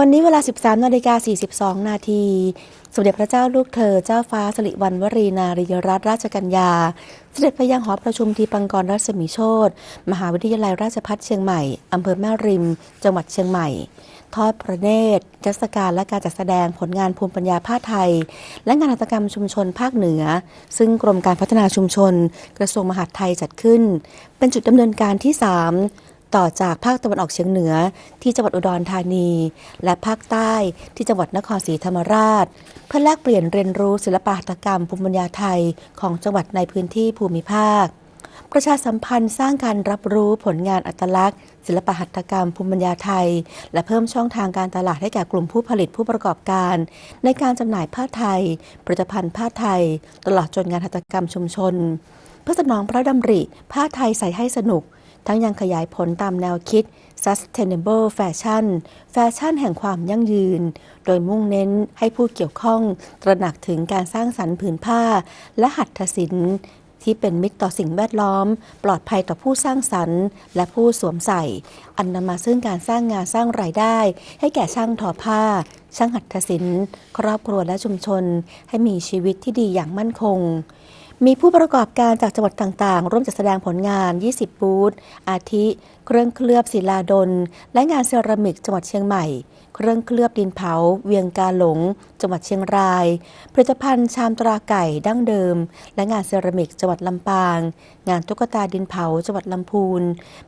วันนี้เวลา 13นาฬิกา42 นาที สมเด็จพระเจ้าลูกเธอ เจ้าฟ้าสิริวัณวรีนารีรัตนราชกัญญา เสด็จไปยังหอประชุมทีปังกรรัศมีโชตมหาวิทยาลัยราชภัฏเชียงใหม่ อำเภอแม่ริม จังหวัดเชียงใหม่ ทอดพระเนตรจัศการและการจัดแสดงผลงานภูมิปัญญาผ้าไทย และงานหัตถกรรมชุมชนภาคเหนือ ซึ่งกรมการพัฒนาชุมชน กระทรวงมหาดไทยจัดขึ้น เป็นจุดดำเนินการที่ 3 ต่อจากภาคตะวันออกเฉียงเหนือที่จังหวัดอุดรธานี และภาคใต้ที่จังหวัดนครศรีธรรมราช เพื่อแลกเปลี่ยนเรียนรู้ศิลปหัตถกรรมภูมิปัญญาไทยของจังหวัดในพื้นที่ภูมิภาค ประชาสัมพันธ์สร้างการรับรู้ผลงานอัตลักษณ์ ศิลปหัตถกรรมภูมิปัญญาไทย และเพิ่มช่องทางการตลาดให้แก่กลุ่มผู้ผลิตผู้ประกอบการ ในการจำหน่ายผ้าไทย ผลิตภัณฑ์ผ้าไทย ตลอดจนงานหัตถกรรมชุมชนเพื่อสนองพระดำริ ผ้าไทยใส่ให้สนุก ทั้งยังขยายผลตามแนวคิด sustainable fashion แฟชั่นแห่งความยั่งยืน โดยมุ่งเน้นให้ผู้เกี่ยวข้อง ตระหนักถึงการสร้างสรรค์ผืนผ้า และหัตถศิลป์ที่เป็นมิตรต่อสิ่งแวดล้อม ปลอดภัยต่อผู้สร้างสรรค์ และผู้สวมใส่ อันนำมาซึ่งการสร้างงานสร้างรายได้ ให้แก่ช่างทอผ้า ช่างหัตถศิลป์ ครอบครัวและชุมชน ให้มีชีวิตที่ดีอย่างมั่นคง มีผู้ประกอบการจากจังหวัดต่างๆ ร่วมจัดแสดงผลงาน 20 บูธ อาทิ เครื่องเคลือบศิลาดล และงานเซรามิกจังหวัดเชียงใหม่ เครื่องเคลือบดินเผา เวียงกาหลง จังหวัดเชียงราย ผลิตภัณฑ์ชามตราไก่ดั้งเดิม และงานเซรามิกจังหวัดลำปาง งานตุ๊กตาดินเผาจังหวัดลำพูน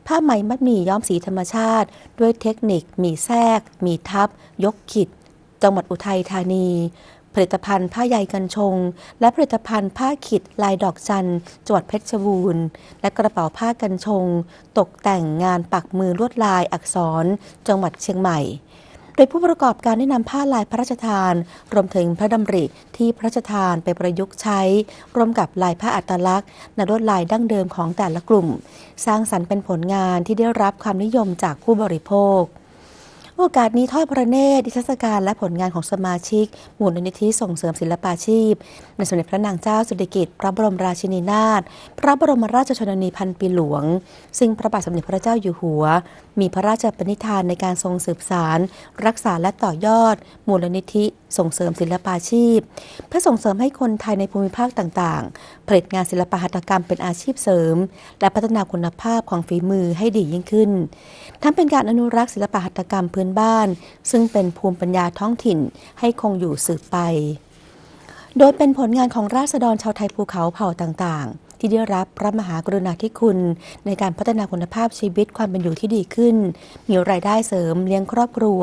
ผ้าไหมมัดหมี่ย้อมสีธรรมชาติ ด้วยเทคนิคหมีแทรกหมีทับ ยกขิด จังหวัดอุทัยธานี ผลิตภัณฑ์ผ้าใยกันชง และผลิตภัณฑ์ผ้าขิดลายดอกจันจังหวัดเพชรบูรณ์ และกระเป๋าผ้ากันชง ตกแต่งงานปักมือลวดลายอักษร จังหวัดเชียงใหม่ โดยผู้ประกอบการได้นำผ้าลายพระราชทาน รวมถึงพระดำริที่พระราชทานไปประยุกต์ใช้ ร่วมกับลายผ้าอัตลักษณ์ในลวดลายดั้งเดิมของแต่ละกลุ่ม สร้างสรรค์เป็นผลงานที่ได้รับความนิยมจากผู้บริโภค โอกาสนี้ทอดพระเนตรดิทรรศการและผลงานของสมาชิกมูลนิธิส่งเสริมศิลปาชีพ ในสมเด็จพระนางเจ้าสุริกิติ์พระบรมราชินีนาถพระบรมราชชนนีพันปีหลวง ซึ่งพระบาทสมเด็จพระเจ้าอยู่หัว มีพระราชปณิธานในการทรงสืบสาร รักษาและต่อยอด มูลนิธิ ส่งเสริมศิลปาชีพ เพื่อส่งเสริมให้คนไทยในภูมิภาคต่างๆ ผลิตงานศิลปหัตถกรรมเป็นอาชีพเสริม และพัฒนาคุณภาพของฝีมือให้ดียิ่งขึ้น ทั้งเป็นการอนุรักษ์ศิลปหัตถกรรมพื้นบ้าน ซึ่งเป็นภูมิปัญญาท้องถิ่นให้คงอยู่สืบไป โดยเป็นผลงานของราษฎรชาวไทยภูเขาเผ่าต่างๆ ที่ได้รับพระมหากรุณาธิคุณ ในการพัฒนาคุณภาพชีวิตความเป็นอยู่ที่ดีขึ้น มีรายได้เสริมเลี้ยงครอบครัว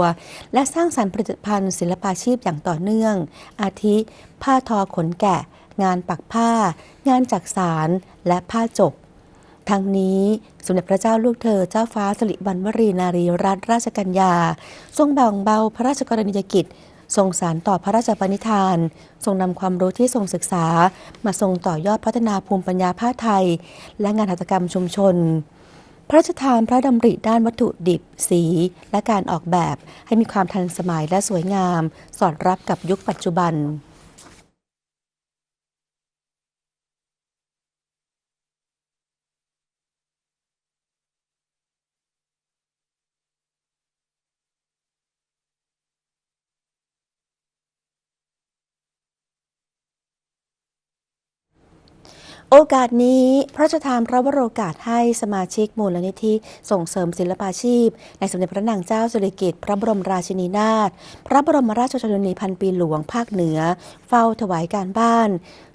และสร้างสรรค์ผลิตภัณฑ์ศิลปาชีพอย่างต่อเนื่อง อาทิ ผ้าทอขนแกะ งานปักผ้า งานจักสารและผ้าจกทั้งนี้สมเด็จพระเจ้าลูกเธอเจ้าฟ้าสิริวัณวรีนารีรัตนราชกัญญา ทรงแบ่งเบาพระราชกรณียกิจ ทรงสารต่อพระราชปณิธาน ทรงนำความรู้ที่ทรงศึกษา มาทรงต่อยอดพัฒนาภูมิปัญญาผ้าไทย และงานหัตถกรรมชุมชน พระราชทานพระดำริด้านวัตถุดิบ สี และการออกแบบให้มีความทันสมัยและสวยงาม สอดรับกับยุคปัจจุบัน โอกาสนี้พระราชทานพระวโรกาสให้สมาชิกมูลนิธิส่งเสริมศิลปาชีพ ในสมเด็จพระนางเจ้าสิริกิติ์พระบรมราชินีนาถพระบรมราชชนนีพันปีหลวงภาคเหนือ เฝ้าถวายการบ้าน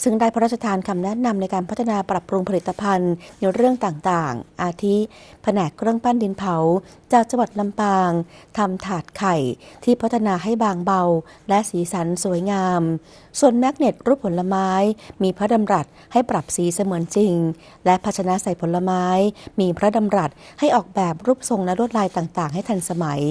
ซึ่งได้พระราชทานคำแนะนำในการพัฒนาปรับปรุงผลิตภัณฑ์ในเรื่องต่างๆ อาทิแผนกเครื่องปั้นดินเผา จากจังหวัดลำปางทำถาดไข่ที่พัฒนาให้บางเบา และสีสันสวยงาม ส่วนแมกเนตรูปผลไม้มีพระดำรัสให้ปรับสีเสมือนจริง และภาชนะใส่ผลไม้ มีพระดำรัสให้ออกแบบรูปทรงและลวดลายต่างๆ ให้ทันสมัย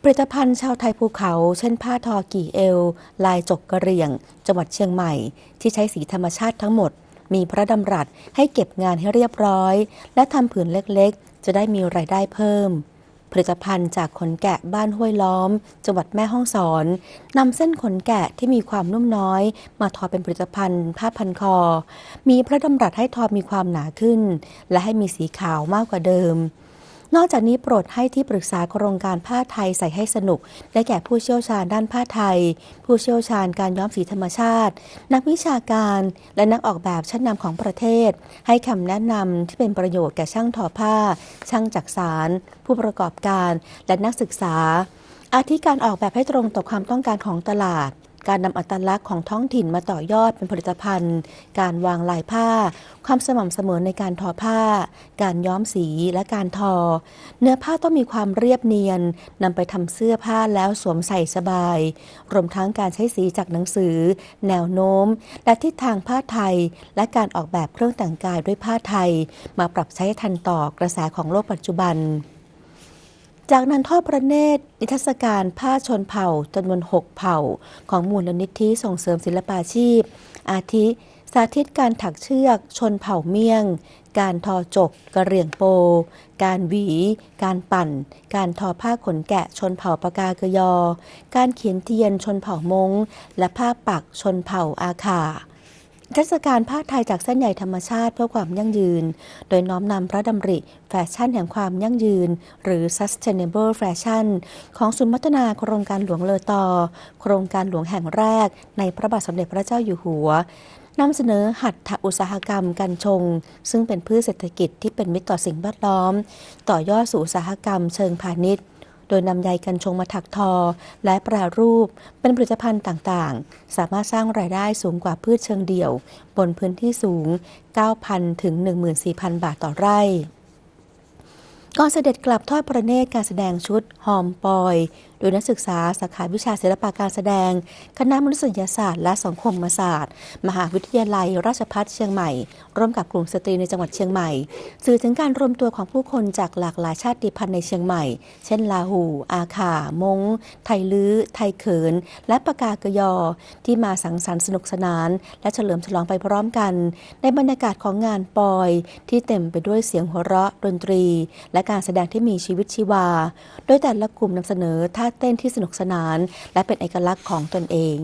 ผลิตภัณฑ์ชาวไทยภูเขา เช่นผ้าทอกี่เอว ลายจกกระเรียง จังหวัดเชียงใหม่ ที่ใช้สีธรรมชาติทั้งหมด มีพระดำรัสให้เก็บงานให้เรียบร้อย และทำผืนเล็กๆ จะได้มีรายได้เพิ่ม ผลิตภัณฑ์จากขนแกะบ้านห้วยล้อม จังหวัดแม่ฮ่องสอนนำเส้นขนแกะที่มีความนุ่มน้อย มาทอเป็นผลิตภัณฑ์ผ้าพันคอ มีพระดำรัสให้ทอมีความหนาขึ้น และให้มีสีขาวมากกว่าเดิม นอกจากนี้โปรดให้ที่ปรึกษาโครงการผ้าไทยใส่ให้สนุก ได้แก่ผู้เชี่ยวชาญด้านผ้าไทย ผู้เชี่ยวชาญการย้อมสีธรรมชาติ นักวิชาการและนักออกแบบชั้นนำของประเทศ ให้คำแนะนำที่เป็นประโยชน์แก่ช่างทอผ้า ช่างจักสาร ผู้ประกอบการและนักศึกษาอาทิการออกแบบให้ตรงต่อความต้องการของตลาด การนำอัตลักษณ์ของท้องถิ่นมาต่อยอดเป็นผลิตภัณฑ์ การวางลายผ้า ความสม่ำเสมอในการทอผ้า การย้อมสีและการทอ เนื้อผ้าต้องมีความเรียบเนียนนำไปทำเสื้อผ้าแล้วสวมใส่สบาย รวมทั้งการใช้สีจากหนังสือ แนวโน้ม และทิศทางผ้าไทย และการออกแบบเครื่องแต่งกายด้วยผ้าไทย มาปรับใช้ทันต่อกระแสของโลกปัจจุบัน จากนั้นทอดพระเนตร นิทรรศการผ้าชนเผ่าจำนวน 6 เผ่า ของมูลนิธิส่งเสริมศิลปาชีพ อาทิ สาธิตการถักเชือกชนเผ่าเมี่ยง การทอจกกระเรียงโป การหวี การปั่น การทอผ้าขนแกะชนเผ่าปากากยอ การเขียนเทียนชนเผ่ามง และผ้าปักชนเผ่าอาคา เทศกาลผ้าไทยจากเส้นใยธรรมชาติเพื่อความยั่งยืน โดยน้อมนำพระดำริแฟชั่นแห่งความยั่งยืน หรือ sustainable fashion ของศูนย์พัฒนาโครงการหลวงเลอตอ โครงการหลวงแห่งแรก ในพระบาทสมเด็จพระเจ้าอยู่หัวนำเสนอหัตถอุตสาหกรรมกันชง ซึ่งเป็นพืชเศรษฐกิจที่เป็นมิตรต่อสิ่งแวดล้อม ต่อยอดสู่อุตสาหกรรมเชิงพาณิชย์ โดยนำใยกันชงมาถักทอ และแปรรูปเป็นผลิตภัณฑ์ต่างๆ สามารถสร้างรายได้สูงกว่าพืชเชิงเดี่ยว บนพื้นที่สูง 9,000 ถึง 14,000 บาทต่อไร่ก่อนเสด็จกลับทอดพระเนตรการแสดงชุดหอมปอยโดยนักศึกษาสาขาวิชาศิลปะการแสดง คณะมนุษยศาสตร์และสังคมศาสตร์ มหาวิทยาลัย ราชภัฏเชียงใหม่ ร่วมกับกลุ่มสตรีในจังหวัดเชียงใหม่ สื่อถึงการรวมตัวของผู้คนจากหลากหลายชาติพันธุ์ในเชียงใหม่ เช่น ลาหู อาขามง ไทยลื้อ ไทยเขิน และปากากยอ ที่มาสังสรรค์สนุกสนาน และเฉลิมฉลองไปพร้อมกัน ในบรรยากาศของงานปอย ที่เต็มไปด้วยเสียงหัวเราะดนตรี และการแสดงที่มีชีวิตชีวา โดยแต่ละกลุ่มนำเสนอท่าท่าเต้นที่สนุกสนาน และเป็นเอกลักษณ์ของตนเอง